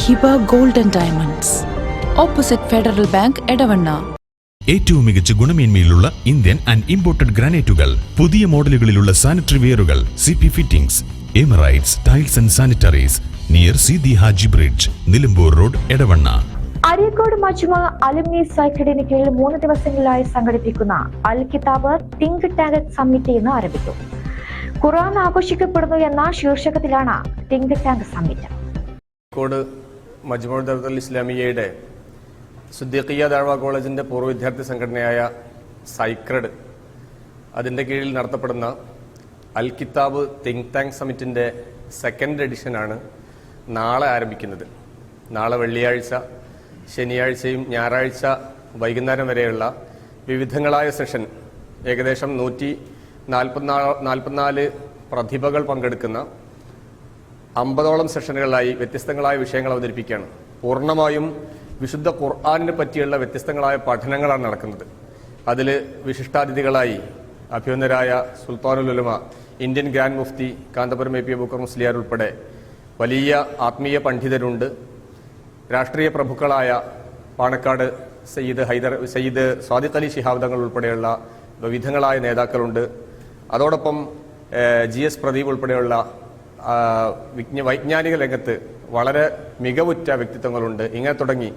Hiba golden diamonds. Opposite Federal Bank Edavanna. ഏറ്റവും മികച്ച ഗുണമേന്മയിലുള്ള ഇന്ത്യൻ ആൻഡ് ഇമ്പോർട്ടഡ് ഗ്രാനൈറ്റുകൾ പുതിയ മോഡലുകളിലുള്ള sanitary വെയറുകൾ C P fittings Emirates tiles and sanitaries near C the Haji bridge Nilambur road Edavanna. Areekode മജുമ alumni സൈക്കിളിന് കീഴിൽ മൂന്ന് ദിവസങ്ങളിലായി സംഘടിപ്പിക്കുന്ന അൽ കിതാബ് തിങ്ക് ടാങ്ക് സമ്മിറ്റ് ഇന്ന് ആരംഭിക്കും. ഖുറാൻ ആഘോഷിക്കപ്പെടുന്നു എന്ന ശീർഷകത്തിലാണ് തിങ്ക് ടാങ്ക് സമ്മിറ്റ്. കോഴിക്കോട് മജ്മൂർ ദർദൽ ഇസ്ലാമിയയുടെ സുദ്ദീഖിയ ദാഴ്വ കോളേജിന്റെ പൂർവ വിദ്യാർത്ഥി സംഘടനയായ സൈക്രഡ് അതിന്റെ കീഴിൽ നടത്തപ്പെടുന്ന അൽ കിതാബ് തിങ്ക് ടാങ്ക് സമിറ്റിന്റെ സെക്കൻഡ് എഡിഷനാണ് നാളെ ആരംഭിക്കുന്നത്. നാളെ വെള്ളിയാഴ്ച ശനിയാഴ്ചയും ഞായറാഴ്ച വൈകുന്നേരം വരെയുള്ള വിവിധങ്ങളായ സെഷൻ ഏകദേശം നൂറ്റി നാൽപ്പത്തിനാല് നാൽപ്പത്തിനാല് പ്രതിഭകൾ പങ്കെടുക്കുന്ന അമ്പതോളം സെഷനുകളിലായി വ്യത്യസ്തങ്ങളായ വിഷയങ്ങൾ അവതരിപ്പിക്കുകയാണ്. പൂർണമായും വിശുദ്ധ ഖുർആാനിനെ പറ്റിയുള്ള വ്യത്യസ്തങ്ങളായ പഠനങ്ങളാണ് നടക്കുന്നത്. അതിൽ വിശിഷ്ടാതിഥികളായി അഭ്യുന്നരായ Sultanul Ulama Indian grand Mufti Kanthapuram A P Booker Musliyar ഉൾപ്പെടെ വലിയ ആത്മീയ പണ്ഡിതരുണ്ട്. രാഷ്ട്രീയ പ്രഭുക്കളായ പാണക്കാട് സയ്യിദ് ഹൈദർ സയ്യിദ് സ്വാദിഖ് അലി ശിഹാബ് തങ്ങൾ ഉൾപ്പെടെയുള്ള വിവിധങ്ങളായ നേതാക്കളുണ്ട്. അതോടൊപ്പം ജി എസ് പ്രദീപ് ഉൾപ്പെടെയുള്ള വിജ്ഞ വൈജ്ഞാനിക രംഗത്ത് വളരെ മികവുറ്റ വ്യക്തിത്വങ്ങളുണ്ട്. ഇങ്ങനെ തുടങ്ങി.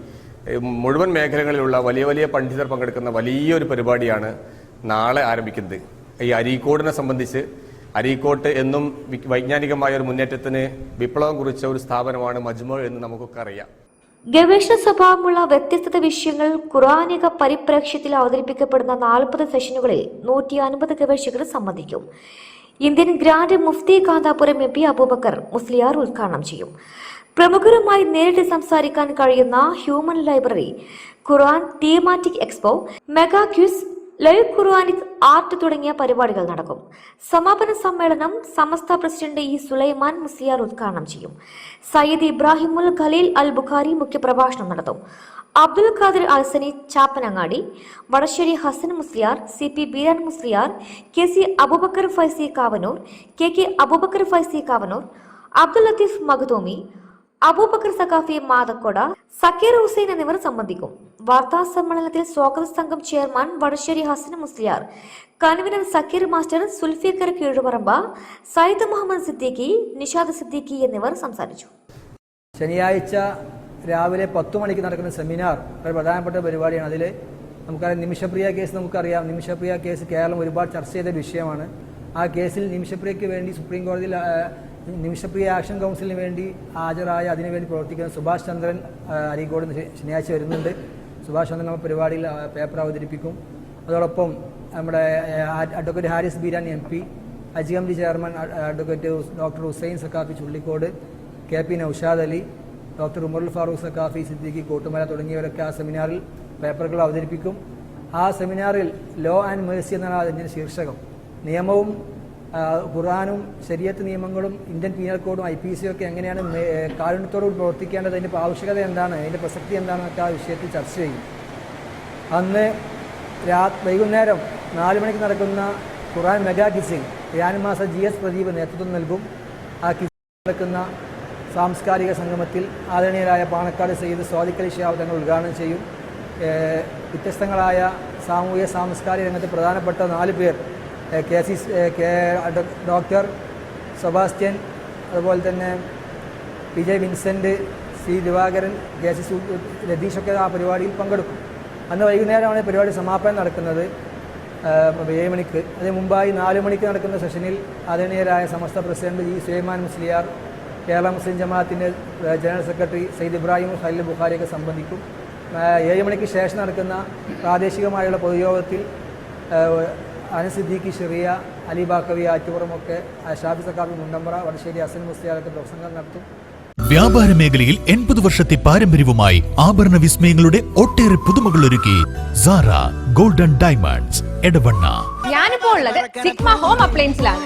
മുഴുവൻ മേഖലകളിലുള്ള വലിയ വലിയ പണ്ഡിതർ പങ്കെടുക്കുന്ന വലിയൊരു പരിപാടിയാണ് നാളെ ആരംഭിക്കുന്നത്. ഈ അരീക്കോടിനെ സംബന്ധിച്ച് അരീക്കോട്ട് എന്നും വൈജ്ഞാനികമായ ഒരു മുന്നേറ്റത്തിന് വിപ്ലവം കുറിച്ച ഒരു സ്ഥാപനമാണ് മജ്മു എന്ന് നമുക്കൊക്കെ അറിയാം. ഗവേഷണ സ്വഭാവമുള്ള വ്യത്യസ്ത വിഷയങ്ങൾ ഖുറാനിക പരിപ്രേക്ഷ്യത്തിൽ അവതരിപ്പിക്കപ്പെടുന്ന നാൽപ്പത് സെഷനുകളിൽ നൂറ്റി അൻപത് ഗവേഷകർ സംബന്ധിക്കും. Indian grand Mufti Kanthapuram M P Aboobacker Musliyar ഉദ്ഘാടനം ചെയ്യും. പ്രമുഖരുമായി നേരിട്ട് സംസാരിക്കാൻ കഴിയുന്ന human library Quran thematic expo mega quiz live Quranic art തുടങ്ങിയ പരിപാടികൾ നടക്കും. സമാപന സമ്മേളനം സമസ്ത പ്രസിഡന്റ് ഇ സുലൈമാൻ മുസ്ലിയാർ ഉദ്ഘാടനം ചെയ്യും. സയ്യിദ് ഇബ്രാഹിമുൽ ഖലീൽ അൽ ബുഖാരി മുഖ്യപ്രഭാഷണം നടത്തും. Abdul Khadir Alsani Chappanangadi Vadasseri Hasan Musliyar C P Beeran Musliyar K C Aboobacker Faizy Kavanoor K K Aboobacker Faizy Kavanoor Abdul Latheef Makhdoomi Aboobacker Saqafi Mathakkode Zakir Hussain എന്നിവർ സംബന്ധിക്കും. വാർത്താ സമ്മേളനത്തിൽ സ്വാഗത സംഘം chairman Vadasseri Hasan Musliyar convener Zakir master Zulfikar Keezhuparamba Sayyid Muhammad Siddiqui Nishad Siddiqui എന്നിവർ സംസാരിച്ചു. ശനിയാഴ്ച രാവിലെ പത്ത് മണിക്ക് നടക്കുന്ന സെമിനാർ ഒരു പ്രധാനപ്പെട്ട പരിപാടിയാണ്. അതിൽ നമുക്കറിയാം നിമിഷപ്രിയ കേസ് നമുക്കറിയാം. നിമിഷപ്രിയ കേസ് കേരളം ഒരുപാട് ചർച്ച ചെയ്ത വിഷയമാണ്. ആ കേസിൽ നിമിഷപ്രിയയ്ക്ക് വേണ്ടി സുപ്രീം കോടതിയിൽ നിമിഷപ്രിയ ആക്ഷൻ കൗൺസിലിന് വേണ്ടി ഹാജരായ അതിനുവേണ്ടി പ്രവർത്തിക്കുന്ന സുഭാഷ് ചന്ദ്രൻ അരീക്കോട് ശനിയാഴ്ച വരുന്നുണ്ട്. സുഭാഷ് ചന്ദ്രൻ നമ്മുടെ പരിപാടിയിൽ പേപ്പർ അവതരിപ്പിക്കും. അതോടൊപ്പം നമ്മുടെ advocate Haris Beeran M P Haj committee chairman advocate doctor Hussain Saqafi Chullikode K P Noushad Ali doctor Umarul Farooq Saqafi Siddiqui Kottumala തുടങ്ങിയവരൊക്കെ ആ സെമിനാറിൽ പേപ്പറുകൾ അവതരിപ്പിക്കും. ആ സെമിനാറിൽ ലോ ആൻഡ് മേഴ്സി എന്നാണ് അതിന്റെ ശീർഷകം. നിയമവും ഖുറാനും ശരീരത്ത് നിയമങ്ങളും ഇന്ത്യൻ പീനൽ കോഡും ഐ പി സി ഒക്കെ എങ്ങനെയാണ് കാരുണ്യത്തോടുകൂടി പ്രവർത്തിക്കേണ്ടത് അതിന്റെ ആവശ്യകത എന്താണ് അതിന്റെ പ്രസക്തി എന്താണെന്നൊക്കെ ആ വിഷയത്തിൽ ചർച്ച ചെയ്യും. അന്ന് രാ വൈകുന്നേരം നാല് മണിക്ക് നടക്കുന്ന ഖുറാൻ മെഗാ കിസിംഗ് യാനുമാസ ജി എസ് പ്രദീപ് നേതൃത്വം നൽകും. ആ കിസിംഗ് നടക്കുന്ന സാംസ്കാരിക സംഗമത്തിൽ ആദരണീയരായ പാണക്കാട് സയ്യിദ് സ്വാദിഖലി ഷിയാവ് തങ്ങൾ ഉദ്ഘാടനം ചെയ്യും. വ്യത്യസ്തങ്ങളായ സാമൂഹ്യ സാംസ്കാരിക രംഗത്ത് പ്രധാനപ്പെട്ട നാല് പേർ K C K doctor Sebastian അതുപോലെ തന്നെ J Vincent C Divakaran K C സു രതീഷൊക്കെ ആ പരിപാടിയിൽ പങ്കെടുക്കും. അന്ന് വൈകുന്നേരമാണ് പരിപാടി സമാപനം നടക്കുന്നത്. ഏഴ് മണിക്ക്. അതിന് മുമ്പായി നാല് മണിക്ക് നടക്കുന്ന സെഷനിൽ ആദരണീയരായ സമസ്ത പ്രസിഡന്റ് ജി സുലൈമാൻ മുസ്ലിയാർ കേരള മുസ്ലിം ജമാഅത്തിന്റെ ജനറൽ സെക്രട്ടറി സയ്യിദ് ഇബ്രാഹിം ഖലീൽ ബുഖാരിയൊക്കെ സംബന്ധിക്കും. ഏഴ് മണിക്ക് ശേഷം നടക്കുന്ന പ്രാദേശികമായുള്ള പൊതുയോഗത്തിൽ ആഹ് അനസ് സിദ്ദീഖി ഷെറിയ അലി ബാക്കവി ആറ്റുപുറമൊക്കെ ഷാഫി സക്കാബി മുണ്ടമ്പ്ര വടശ്ശേരി അസൻ മുസ്തിയാലൊക്കെ പ്രസംഗം നടത്തും. വ്യാപാര മേഖലയിൽ എൺപത് വർഷത്തെ പാരമ്പര്യവുമായി ആഭരണ വിസ്മയങ്ങളുടെ ഒട്ടേറെ പുതുമകൾ ഒരുക്കി സാറ ഗോൾഡൻ ഡയമണ്ട്സ് എടവണ്ണ. ഞാനിപ്പോ ഉള്ളത് സിഗ്മ ഹോം അപ്ലയൻസിലാണ്